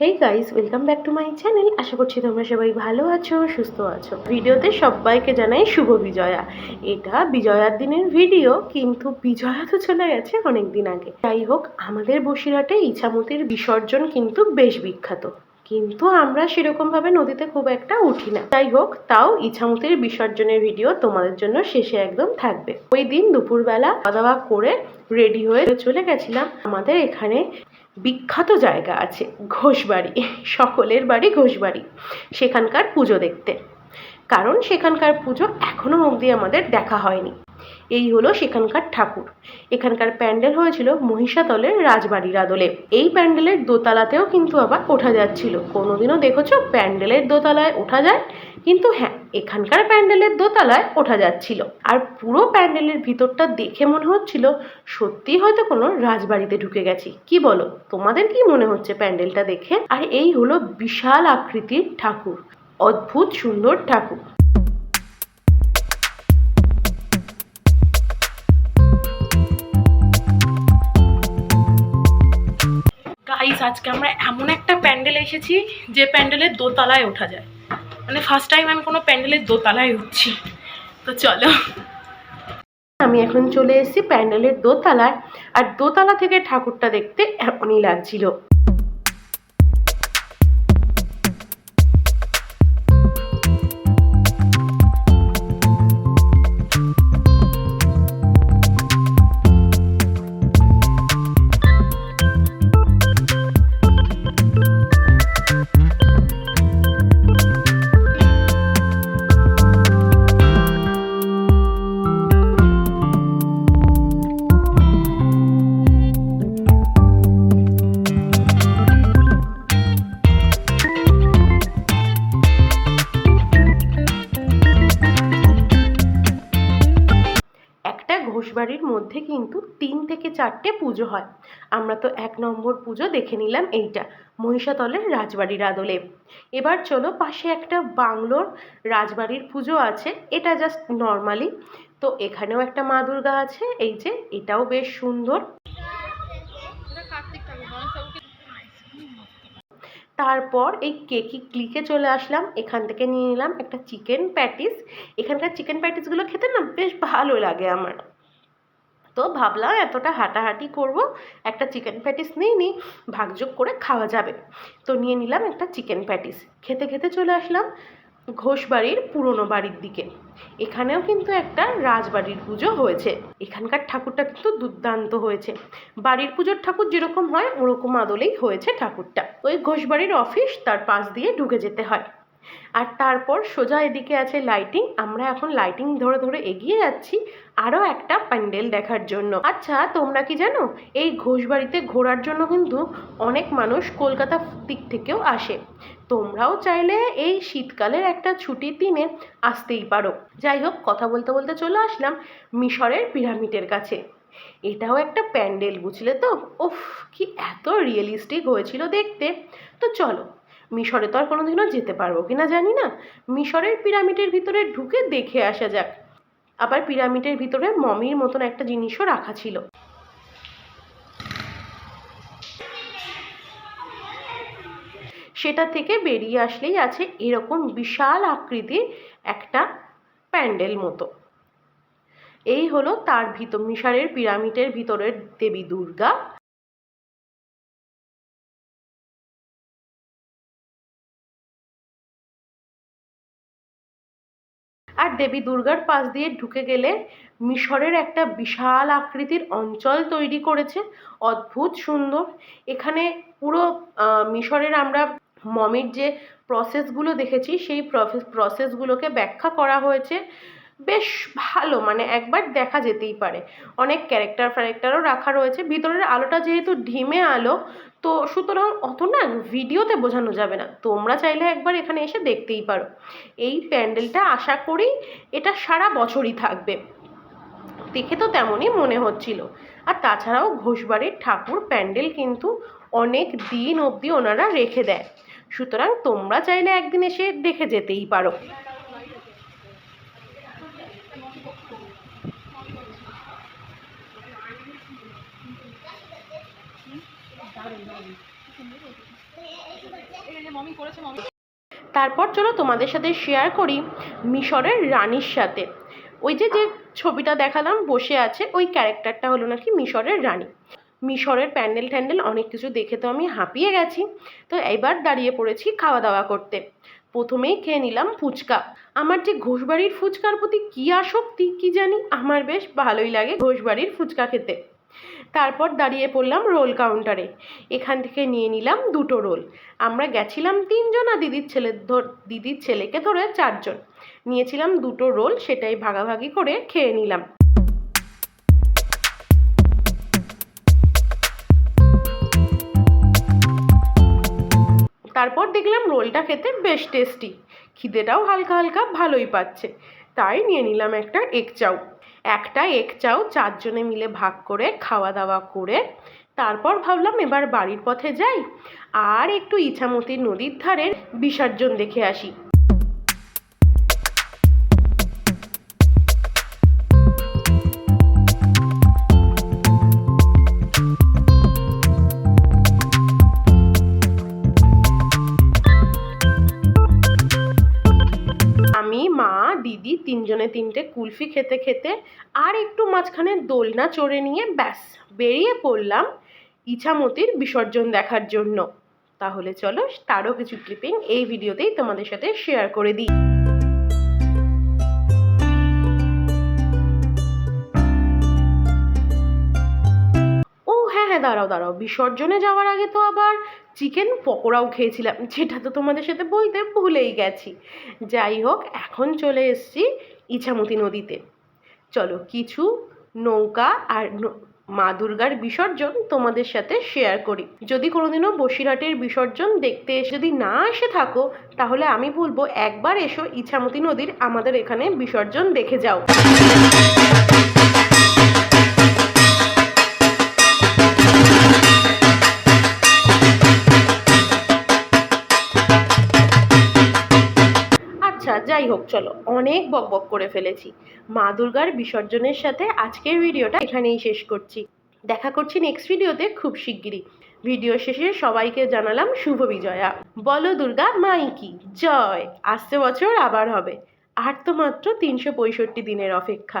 Hey guys welcome back to my channel আশা করছি তোমরা সবাই ভালো আছো, সুস্থ আছো। ভিডিওতে সবাইকে জানাই শুভ বিজয়া। এটা বিজয়ার দিনের ভিডিও, কিন্তু বিজয়া তো চলে গেছে অনেক দিন আগে। যাই হোক, আমাদের বসিরহাটে ইছামতির বিসর্জন কিন্তু বেশ বিখ্যাত। কিন্তু আমরা সেরকমভাবে নদীতে খুব একটা উঠি না। যাই হোক, তাও ইছামতির বিসর্জনের ভিডিও তোমাদের জন্য শেষে একদম থাকবে। ওই দিন দুপুরবেলা খাওয়া দাওয়া করে রেডি হয়ে চলে গেছিলাম। আমাদের এখানে বিখ্যাত জায়গা আছে ঘোষবাড়ি, সকলের বাড়ি ঘোষবাড়ি, সেখানকার পুজো দেখতে। কারণ সেখানকার পুজো এখনও অবধি আমাদের দেখা হয়নি। এই হলো সেখানকার ঠাকুর। এখানকার প্যান্ডেল হয়েছিল মহিষাতলের রাজবাড়ির আদলে। এই প্যান্ডেলের দোতলাতেও কিন্তু আবার ওঠা যাচ্ছিল। কোনোদিনও দেখেছ প্যান্ডেলের দোতলায় ওঠা যায়? কিন্তু হ্যাঁ এখানকার প্যান্ডেলের দোতলায় ওঠা যাচ্ছিল। আর পুরো প্যান্ডেলের ভিতরটা দেখে মনে হচ্ছিল সত্যি হয়তো কোনো রাজবাড়িতে ঢুকে গেছি। কি বলো, তোমাদের কি মনে হচ্ছে প্যান্ডেলটা দেখে? আর এই হলো বিশাল আকৃতির ঠাকুর, অদ্ভুত সুন্দর ঠাকুর। আজকে আমরা এমন একটা প্যান্ডেল এসেছি যে প্যান্ডেলের দোতলায় ওঠা যায়। মানে ফার্স্ট টাইম আমি কোনো প্যান্ডেলের দোতলায় উঠছি। তো চলো। আমি এখন চলে এসেছি প্যান্ডেলের দোতলায়। আর দোতলা থেকে ঠাকুরটা দেখতে এমনই লাগছিল। ঘোষবাড়ির মধ্যে কিন্তু তিন থেকে চারটে পুজো হয়। আমরা তো এক নম্বর পুজো দেখে নিলাম এইটা, মহিষাতলের রাজবাড়ির আদলে। এবার চলো পাশে একটা বাংলোর রাজবাড়ির পুজো আছে, এটা জাস্ট নর্মালি তো এখানেও একটা মা দুর্গা আছে, এই যে এটাও বেশ সুন্দর। তারপর এই কেকি ক্লিকে চলে আসলাম, এখান থেকে নিয়ে নিলাম একটা চিকেন প্যাটিস এখানকার চিকেন প্যাটিসগুলো খেতে না বেশ ভালো লাগে আমার। তো ভাবলাম এতটা হাঁটাহাঁটি করব, একটা চিকেন প্যাটিস নিই নি ভাগযোগ করে খাওয়া যাবে। তো নিয়ে নিলাম একটা চিকেন প্যাটিস খেতে খেতে চলে আসলাম ঘোষবাড়ির পুরনো বাড়ির দিকে। এখানেও কিন্তু একটা রাজবাড়ির পুজো হয়েছে। এখানকার ঠাকুরটা কিন্তু দুর্দান্ত হয়েছে। বাড়ির পুজোর ঠাকুর যেরকম হয়, ওরকম আদলেই হয়েছে ঠাকুরটা। ওই ঘোষবাড়ির অফিস তার পাশ দিয়ে ঢুকে যেতে হয়। আর তারপর সোজা এদিকে আছে লাইটিং আমরা এখন লাইটিং ধরে ধরে এগিয়ে যাচ্ছি আরও একটা প্যান্ডেল দেখার জন্য। আচ্ছা তোমরা কি জানো? এই ঘোষবাড়িতে ঘোরার জন্য কিন্তু অনেক মানুষ কলকাতা দিক থেকেও আসে। তোমরাও চাইলে এই শীতকালের একটা ছুটির দিনে আসতেই পারো। যাই হোক, কথা বলতে বলতে চলে আসলাম মিশরের পিরামিডের কাছে। এটাও একটা প্যান্ডেল বুঝলে তো? উফ, কি এত রিয়েলিস্টিক হয়েছিল দেখতে। তো চলো মিশরে তো আর কোনোদিনও যেতে পারব কিনা জানি না। মিশরের পিরামিডের ভিতরে ঢুকে দেখে আসা যাক। আবার পিরামিডের ভিতরে মমির মতন একটা জিনিসও রাখা ছিল। সেটা থেকে বেরিয়ে আসলেই আছে এরকম বিশাল আকৃতির একটা প্যান্ডেল মতো। এই হলো তার ভিতর মিশরের পিরামিডের ভিতরের দেবী দুর্গা। আর দেবী দুর্গার পাশ দিয়ে ঢুকে গেলে মিশরের একটা বিশাল আকৃতির অঞ্চল তৈরি করেছে। অদ্ভুত সুন্দর। এখানে পুরো মিশরের আমরা মমির যে প্রসেসগুলো দেখেছি, সেই প্রসেসগুলোকে ব্যাখ্যা করা হয়েছে। বেশ ভালো মানে একবার দেখা যেতেই পারে। অনেক ক্যারেক্টার ফ্যারেক্টারও রাখা রয়েছে। ভিতরের আলোটা যেহেতু ঢিমে আলো, তো সুতরাং অত না ভিডিওতে বোঝানো যাবে না। তোমরা চাইলে একবার এখানে এসে দেখতেই পারো। এই প্যান্ডেলটা আশা করি এটা সারা বছরই থাকবে। দেখে তো তেমনই মনে হচ্ছিল। আর তাছাড়াও ঘোষবাড়ির ঠাকুর প্যান্ডেল কিন্তু অনেক দিন অবধি ওনারা রেখে দেয়। সুতরাং তোমরা চাইলে একদিন এসে দেখে যেতেই পারো। তারপর চলো তোমাদের সাথে শেয়ার করি মিশরের রানীর সাথে। ওই যে যে ছবিটা দেখালাম, বসে আছে, ওই ক্যারেক্টারটা হলো নাকি মিশরের রানী। মিশরের প্যান্ডেল ট্যান্ডেল অনেক কিছু দেখে তো আমি হাঁপিয়ে গেছি। তো এবার দাঁড়িয়ে পড়েছি খাওয়া দাওয়া করতে। প্রথমেই খেয়ে নিলাম ফুচকা। আমার যে ঘোষবাড়ির ফুচকার প্রতি কী আসক্তি, কী জানি? আমার বেশ ভালোই লাগে ঘোষবাড়ির ফুচকা খেতে। তারপর দাঁড়িয়ে পড়লাম রোল কাউন্টারে। এখান থেকে নিয়ে নিলাম দুটো রোল। আমরা গেছিলাম তিনজন আর দিদির ছেলে ধর, দিদির ছেলেকে ধরে চারজন। নিয়েছিলাম দুটো রোল, সেটাই ভাগাভাগি করে খেয়ে নিলাম। তারপর দেখলাম রোলটা খেতে বেশ টেস্টি। খিদেটাও হালকা হালকা ভালোই পাচ্ছে। তাই নিয়ে নিলাম একটা এগ চাউ। একটা এক চাও, চারজনে মিলে ভাগ করে খাওয়া দাওয়া করে, তারপর ভাবলাম এবার বাড়ির পথে যাই। আর একটু ইছামতি নদীর ধারের বিসর্জন দেখে আসি। তিনজনে তিনটে কুলফি খেতে খেতে আর একটু মাঝখানে দোলনা চড়ে নিয়ে ব্যাস, বেরিয়ে পড়লাম ইছামতির বিসর্জন দেখার জন্য। তাহলে চলো তারও কিছু ক্লিপিং এই ভিডিওতেই তোমাদের সাথে শেয়ার করে দিই। ও হ্যাঁ হ্যাঁ দাঁড়াও দাঁড়াও। বিসর্জনে যাওয়ার আগে তো আবার চিকেন পকোড়াও খেয়েছিলাম। যেটা তো তোমাদের সাথে বলতে ভুলেই গেছি। যাই হোক, এখন চলে এসেছি ইছামতি নদীতে। চলো, কিছু নৌকা আর মা দুর্গার বিসর্জন তোমাদের সাথে শেয়ার করি। যদি কোনোদিনও বসিরহাটের বিসর্জন দেখতে এসে যদি না এসে থাকো, তাহলে আমি বলব একবার এসো ইছামতি নদীর আমাদের এখানে বিসর্জন দেখে যাও। হোক চলো, অনেক বক বক করে ফেলেছি। মা দুর্গার বিসর্জনের সাথে আজকের ভিডিওটা এখানেই শেষ করছি। দেখা করছি নেক্সট ভিডিওতে খুব শিগগিরই। ভিডিও শেষে সবাইকে জানালাম শুভ বিজয়া। বলো দুর্গা মাইকি জয়! আসছে বছর আবার হবে। আর তো মাত্র তিনশো পঁয়ষট্টি দিনের অপেক্ষা।